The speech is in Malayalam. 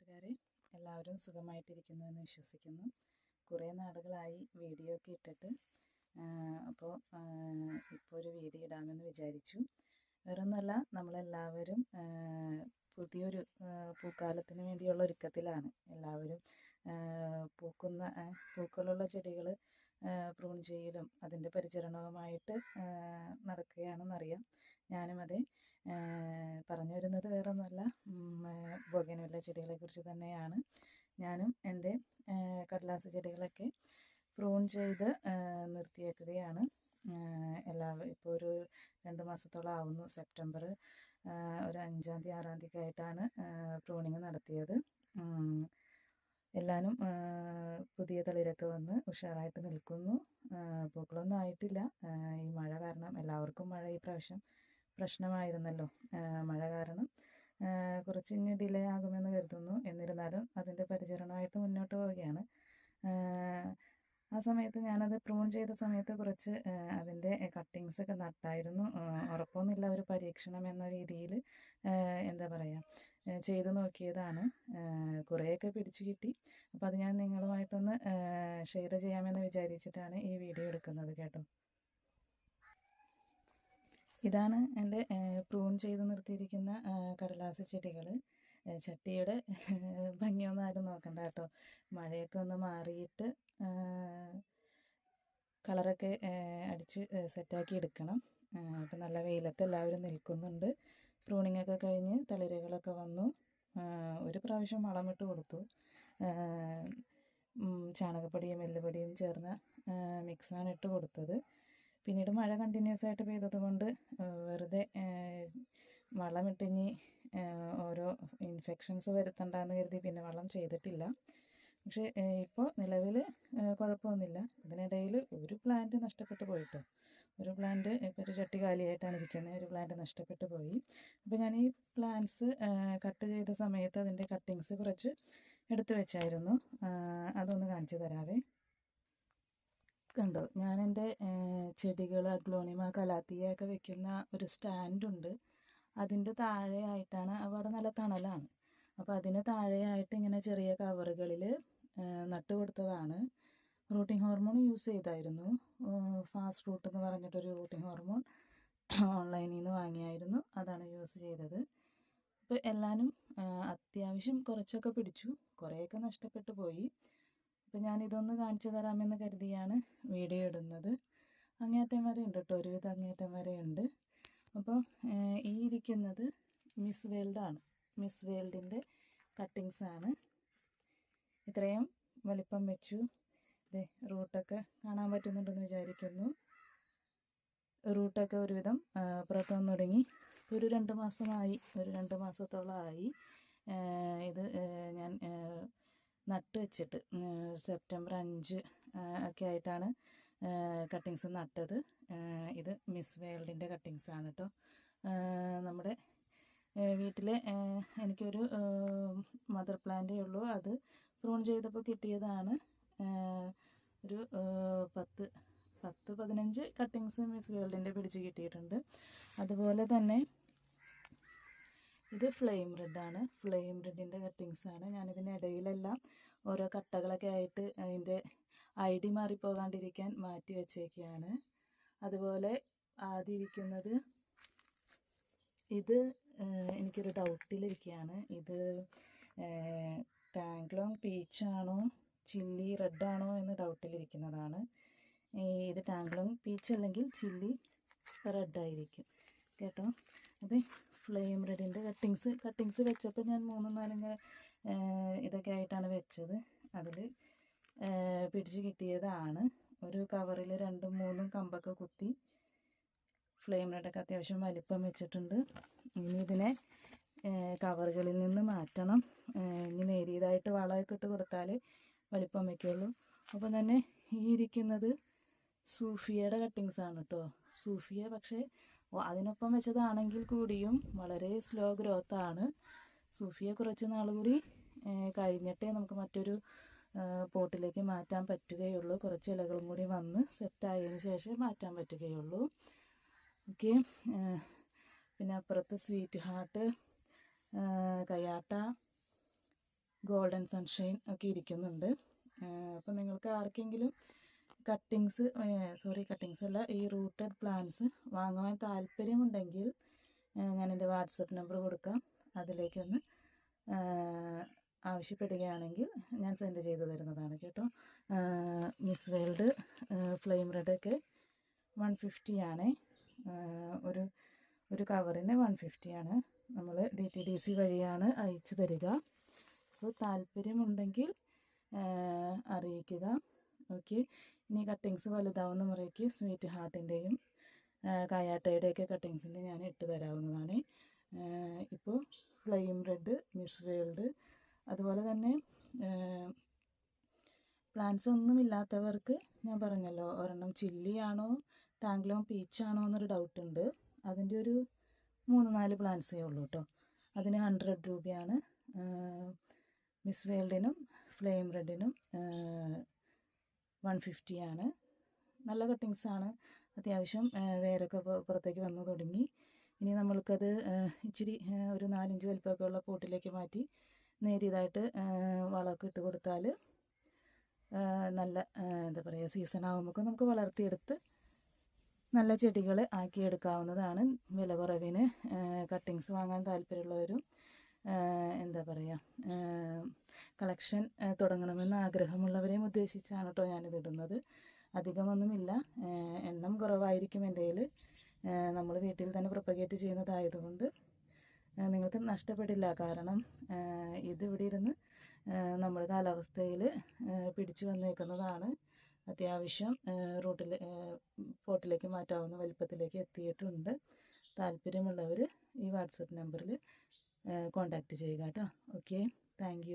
കൂട്ടുകാരെ എല്ലാവരും സുഖമായിട്ടിരിക്കുന്നു എന്ന് വിശ്വസിക്കുന്നു. കുറേ നാളുകളായി വീഡിയോ ഒക്കെ ഇട്ടിട്ട് അപ്പോൾ ഇപ്പോൾ ഒരു വീഡിയോ ഇടാമെന്ന് വിചാരിച്ചു. വേറൊന്നുമല്ല നമ്മളെല്ലാവരും പുതിയൊരു പൂക്കാലത്തിന് വേണ്ടിയുള്ള ഒരുക്കത്തിലാണ്. എല്ലാവരും പൂക്കുന്ന പൂക്കളുള്ള ചെടികൾ പ്രൂൺ ചെയ്യലും അതിന്റെ പരിചരണവുമായിട്ട് നടക്കുകയാണെന്നറിയാം. ഞാനും അതെ. പറഞ്ഞു വരുന്നത് വേറൊന്നുമല്ല. ചെടികളെ കുറിച്ച് തന്നെയാണ്. ഞാനും എന്റെ കടലാസ് ചെടികളൊക്കെ പ്രൂൺ ചെയ്ത് നിർത്തിയേക്കുകയാണ്. എല്ലാ ഇപ്പോൾ ഒരു രണ്ട് മാസത്തോളം ആവുന്നു. സെപ്റ്റംബർ ഒരു അഞ്ചാം തീയതി ആറാം തീയതി ആയിട്ടാണ് പ്രൂണിങ് നടത്തിയത്. എല്ലാനും പുതിയ തളിരൊക്കെ വന്ന് ഉഷാറായിട്ട് നിൽക്കുന്നു. പൂക്കളൊന്നും ആയിട്ടില്ല. ഈ മഴ കാരണം എല്ലാവർക്കും മഴ ഈ പ്രാവശ്യം. പ്രശ്നമായിരുന്നല്ലോ. മഴ കാരണം. കുറച്ച് ഇനി ഡിലേ ആകുമെന്ന് കരുതുന്നു. എന്നിരുന്നാലും അതിന്റെ പരിചരണമായിട്ട് മുന്നോട്ട് പോവുകയാണ്. ആ, സമയത്ത് ഞാനത് പ്രൂൺ ചെയ്ത സമയത്ത് കുറച്ച് അതിന്റെ കട്ടിങ്സ് ഒക്കെ നട്ടായിരുന്നു. ഉറപ്പൊന്നുമില്ല ഒരു പരീക്ഷണം എന്ന രീതിയിൽ എന്താ പറയുക ചെയ്ത് നോക്കിയതാണ്. കുറേയൊക്കെ പിടിച്ചു കിട്ടി. അപ്പോൾ അത് ഞാൻ നിങ്ങളുമായിട്ടൊന്ന് ഷെയർ ചെയ്യാമെന്ന് വിചാരിച്ചിട്ടാണ് ഈ വീഡിയോ എടുക്കുന്നത് കേട്ടോ. ഇതാണ് എന്റെ പ്രൂൺ ചെയ്ത് നിർത്തിയിരിക്കുന്ന കടലാസ് ചെടികൾ. ചട്ടിയുടെ ഭംഗിയൊന്നും ആരും നോക്കണ്ട കേട്ടോ. മഴയൊക്കെ ഒന്ന് മാറിയിട്ട് കളറൊക്കെ അടിച്ച് സെറ്റാക്കി എടുക്കണം. അപ്പം നല്ല വെയിലത്ത് എല്ലാവരും നിൽക്കുന്നുണ്ട്. പ്രൂണിംഗ് ഒക്കെ കഴിഞ്ഞ് തളിരുകളൊക്കെ വന്നു. ഒരു പ്രാവശ്യം വളമിട്ട് കൊടുത്തു. ചാണകപ്പൊടിയും എല്ലുപൊടിയും ചേർന്ന മിക്സാണ് ഇട്ട് കൊടുത്തത്. പിന്നീട് മഴ കണ്ടിന്യൂസ് ആയിട്ട് പെയ്തത് കൊണ്ട് വെറുതെ വളമിട്ടിഞ്ഞ് ഓരോ ഇൻഫെക്ഷൻസ് വരുത്തണ്ടെന്ന് കരുതി പിന്നെ വളം ചെയ്തിട്ടില്ല. പക്ഷേ ഇപ്പോൾ നിലവിൽ കുഴപ്പമൊന്നുമില്ല ഇതിനിടയിൽ ഒരു പ്ലാന്റ് നഷ്ടപ്പെട്ടു പോയിട്ടോ. ഒരു പ്ലാന്റ് ഇപ്പോൾ ഒരു ചട്ടി കാലിയായിട്ടാണ് ഇരിക്കുന്നത് ഒരു പ്ലാന്റ് നഷ്ടപ്പെട്ടു പോയി. അപ്പോൾ ഞാൻ ഈ പ്ലാന്റ്സ് കട്ട് ചെയ്ത സമയത്ത് അതിന്റെ കട്ടിങ്സ് കുറച്ച് എടുത്തു വെച്ചായിരുന്നു. അതൊന്ന് കാണിച്ചു തരാവേ. കണ്ടോ ഞാൻ എന്റെ ചെടികൾ അഗ്ലോണിമ കലാത്തിയ ഒക്കെ വെക്കുന്ന ഒരു സ്റ്റാൻഡുണ്ട് അതിന്റെ താഴെയായിട്ടാണ് അവിടെ നല്ല തണലാണ്. അപ്പോൾ അതിന് താഴെയായിട്ട് ഇങ്ങനെ ചെറിയ കവറുകളിൽ നട്ട് കൊടുത്തതാണ്. റൂട്ടിംഗ് ഹോർമോൺ യൂസ് ചെയ്തായിരുന്നു. ഫാസ്റ്റ് റൂട്ട് എന്ന് പറഞ്ഞിട്ടൊരു റൂട്ടിംഗ് ഹോർമോൺ ഓൺലൈനിൽ നിന്ന് വാങ്ങിയായിരുന്നു. അതാണ് യൂസ് ചെയ്തത്. അപ്പോൾ എല്ലാനും ആ, അത്യാവശ്യം കുറച്ചൊക്കെ പിടിച്ചു. കുറേയൊക്കെ നഷ്ടപ്പെട്ടു പോയി. അപ്പോൾ ഞാനിതൊന്ന് കാണിച്ചു തരാമെന്ന് കരുതിയാണ് വീഡിയോ ഇടുന്നത്. അങ്ങേറ്റം വരെ ഉണ്ട് കേട്ടോ ഒരുവിധം അങ്ങേറ്റം വരെ ഉണ്ട്. അപ്പോൾ ഈ ഇരിക്കുന്നത് മിസ് വേൾഡാണ്. മിസ് വേൾഡിന്റെ കട്ടിങ്സ് ആണ്. ഇത്രയും വലിപ്പം വെച്ചു. ഇതേ റൂട്ടൊക്കെ കാണാൻ പറ്റുന്നുണ്ടെന്ന് വിചാരിക്കുന്നു. റൂട്ടൊക്കെ ഒരുവിധം പുറത്ത് വന്നു തുടങ്ങി ഒരു രണ്ട് മാസമായി ഒരു രണ്ട് മാസത്തോളമായി ഇത് ഞാൻ ആ, നട്ട് വെച്ചിട്ട് സെപ്റ്റംബർ അഞ്ച് ഒക്കെ ആയിട്ടാണ് കട്ടിങ്സ് നട്ടത്. ഇത് മിസ് വേൾഡിന്റെ കട്ടിങ്സ് ആണ് കേട്ടോ നമ്മുടെ വീട്ടിൽ എനിക്കൊരു മദർ പ്ലാന്റേ ഉള്ളൂ. അത് പ്രൂൺ ചെയ്തപ്പോൾ കിട്ടിയതാണ്. ഒരു പത്ത് പത്ത് പതിനഞ്ച് കട്ടിങ്സ് മിസ് വേൾഡിന്റെ പിടിച്ച് കിട്ടിയിട്ടുണ്ട്. അതുപോലെ തന്നെ ഇത് ഫ്ലെയിം റെഡാണ് ഫ്ലെയിം റെഡിന്റെ കട്ടിങ്സ് ആണ്. ഞാനിതിന്റെ ഇടയിലെല്ലാം ഓരോ കട്ടകളൊക്കെ ആയിട്ട് അതിന്റെ ഐ ഡി മാറിപ്പോകാണ്ടിരിക്കാൻ മാറ്റി വെച്ചേക്കുകയാണ് അതുപോലെ ആദ്യം ഇരിക്കുന്നത് ഇത് എനിക്കൊരു ഡൗട്ടിലിരിക്കുകയാണ് ഇത് ടാങ്ക്ലോങ് പീച്ചാണോ ചില്ലി റെഡാണോ എന്ന് ഡൗട്ടിലിരിക്കുന്നതാണ് ഇത് ടാങ്ക്ലോങ് പീച്ച് അല്ലെങ്കിൽ ചില്ലി റെഡായിരിക്കും കേട്ടോ? അപ്പോൾ ഫ്ലെയിം എംബ്രോയിഡറിന്റെ കട്ടിങ്സ് കട്ടിങ്സ് വെച്ചപ്പോൾ ഞാൻ മൂന്നും നാലും ഇതൊക്കെ ആയിട്ടാണ് വെച്ചത്. അതിൽ പിടിച്ച് കിട്ടിയതാണ്. ഒരു കവറിൽ രണ്ടും മൂന്നും കമ്പൊക്കെ കുത്തി ഫ്ലെയിം റെഡൊക്കെ അത്യാവശ്യം വലിപ്പം വെച്ചിട്ടുണ്ട്. ഇനി ഇതിനെ കവറുകളിൽ നിന്ന് മാറ്റണം. ഇനി നേരിയതായിട്ട് വളമൊക്കെ ഇട്ട് കൊടുത്താൽ വലിപ്പം വയ്ക്കുള്ളൂ. അപ്പം തന്നെ ഈ ഇരിക്കുന്നത് സൂഫിയയുടെ കട്ടിങ്സ് ആണ് കേട്ടോ സൂഫിയ പക്ഷേ അതിനൊപ്പം വെച്ചതാണെങ്കിൽ കൂടിയും വളരെ സ്ലോ ഗ്രോത്ത് ആണ്. സൂഫിയ കുറച്ച് നാൾ കൂടി കഴിഞ്ഞിട്ടേ നമുക്ക് മറ്റൊരു പോട്ടിലേക്ക് മാറ്റാൻ പറ്റുകയുള്ളൂ. കുറച്ച് ഇലകളും കൂടി വന്ന് സെറ്റായതിനു ശേഷം മാറ്റാൻ പറ്റുകയുള്ളൂ. ഓക്കെ പിന്നെ അപ്പുറത്ത് സ്വീറ്റ് ഹാർട്ട് കയാട്ട ഗോൾഡൻ സൺഷൈൻ ഒക്കെ ഇരിക്കുന്നുണ്ട്. അപ്പം നിങ്ങൾക്ക് ആർക്കെങ്കിലും കട്ടിങ്സ് സോറി കട്ടിങ്സ് അല്ല ഈ റൂട്ടഡ് പ്ലാന്റ്സ് വാങ്ങുവാൻ താല്പര്യമുണ്ടെങ്കിൽ ഞാൻ എന്റെ വാട്സപ്പ് നമ്പർ കൊടുക്കാം. അതിലേക്കൊന്ന് ആവശ്യപ്പെടുകയാണെങ്കിൽ ഞാൻ സെൻഡ് ചെയ്തു തരുന്നതാണ് കേട്ടോ. മിസ് വേൾഡ് ഫ്ലെയിം റെഡൊക്കെ വൺ ഫിഫ്റ്റി ആണ്. ഒരു ഒരു കവറിന് വൺ ഫിഫ്റ്റി ആണ്. നമ്മൾ ഡി ടി ഡി സി വഴിയാണ് അയച്ചു തരിക. അപ്പോൾ താല്പര്യമുണ്ടെങ്കിൽ അറിയിക്കുക. ഓക്കെ. ഇനി കട്ടിങ്സ് വലുതാവുന്ന മുറയ്ക്ക് സ്വീറ്റ് ഹാർട്ടിന്റെയും കായാട്ടയുടെയൊക്കെ കട്ടിങ്സിന്റെ ഞാൻ ഇട്ട് തരാവുന്നതാണ്. ഇപ്പോൾ ഫ്ലെയിം റെഡ് മിസ് വേൾഡ് അതുപോലെ തന്നെ പ്ലാന്റ്സ് ഒന്നും ഇല്ലാത്തവർക്ക് ഞാൻ പറഞ്ഞല്ലോ ഒരെണ്ണം ചില്ലിയാണോ ടാങ്ക്ലോം പീച്ചാണോ എന്നൊരു ഡൗട്ട് ഉണ്ട്. അതിന്റെ ഒരു മൂന്ന് നാല് പ്ലാന്റ്സേ ഉള്ളൂ കേട്ടോ അതിന് ഹൺഡ്രഡ് രൂപയാണ്. മിസ് വേൾഡിനും ഫ്ലെയിം റെഡിനും വൺ ഫിഫ്റ്റിയാണ് നല്ല കട്ടിങ്സാണ് അത്യാവശ്യം വേരൊക്കെ പുറത്തേക്ക് വന്നു തുടങ്ങി. ഇനി നമ്മൾക്കത് ഇച്ചിരി ഒരു നാലഞ്ച് വലിപ്പമൊക്കെ ഉള്ള പോട്ടിലേക്ക് മാറ്റി നേരിയതായിട്ട് വളമൊക്കെ ഇട്ട് കൊടുത്താൽ നല്ല എന്താ പറയുക സീസൺ ആകുമ്പോൾ നമുക്ക് വളർത്തിയെടുത്ത് നല്ല ചെടികൾ ആക്കിയെടുക്കാവുന്നതാണ് വില കുറവിന് കട്ടിങ്സ് വാങ്ങാൻ താല്പര്യമുള്ളവരും എന്താ പറയുക കളക്ഷൻ തുടങ്ങണമെന്ന് ആഗ്രഹമുള്ളവരെയും ഉദ്ദേശിച്ചാണ് കേട്ടോ ഞാനിത് ഇടുന്നത്. അധികമൊന്നുമില്ല. എണ്ണം കുറവായിരിക്കും എന്റെ കയ്യിൽ നമ്മൾ വീട്ടിൽ തന്നെ പ്രൊപ്പഗേറ്റ് ചെയ്യുന്നതായതുകൊണ്ട് നിങ്ങൾക്ക് നഷ്ടപ്പെടില്ല. കാരണം ഇതിവിടെ ഇരുന്ന് നമ്മുടെ കാലാവസ്ഥയിൽ പിടിച്ചു വന്നേക്കുന്നതാണ് അത്യാവശ്യം റൂട്ടിൽ പോട്ടിലേക്ക് മാറ്റാവുന്ന വലിപ്പത്തിലേക്ക് എത്തിയിട്ടുണ്ട്. താല്പര്യമുള്ളവർ ഈ വാട്സപ്പ് നമ്പറിൽ കോൺടാക്റ്റ് ചെയ്യുക കേട്ടോ. Okay thank